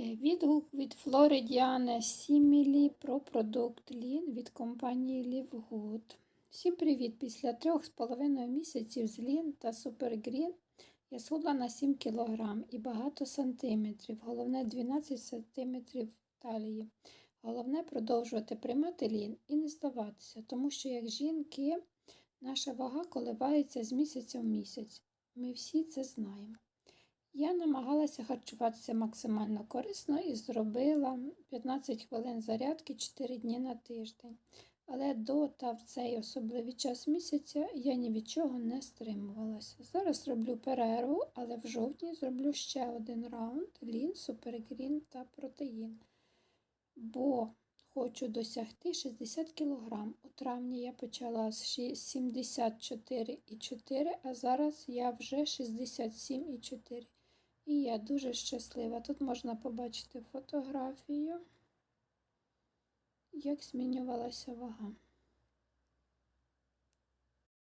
Е, Відгук від Флоридіани Сімілі про продукт Лін від компанії Лівгуд. Всім привіт! Після трьох з половиною місяців з Лін та Супергрін я схудла на 7 кг і багато сантиметрів. Головне 12 сантиметрів талії. Головне продовжувати приймати лін і не здаватися, тому що як жінки наша вага коливається з місяця в місяць. Ми всі це знаємо. Я намагалася харчуватися максимально корисно і зробила 15 хвилин зарядки 4 дні на тиждень. Але до та в цей особливий час місяця я ні від чого не стримувалася. Зараз роблю перерву, але в жовтні зроблю ще один раунд лін, супергрін та протеїн. Бо хочу досягти 60 кг. У травні я почала з 74,4, а зараз я вже 67,4. І я дуже щаслива. Тут можна побачити фотографію, як змінювалася вага.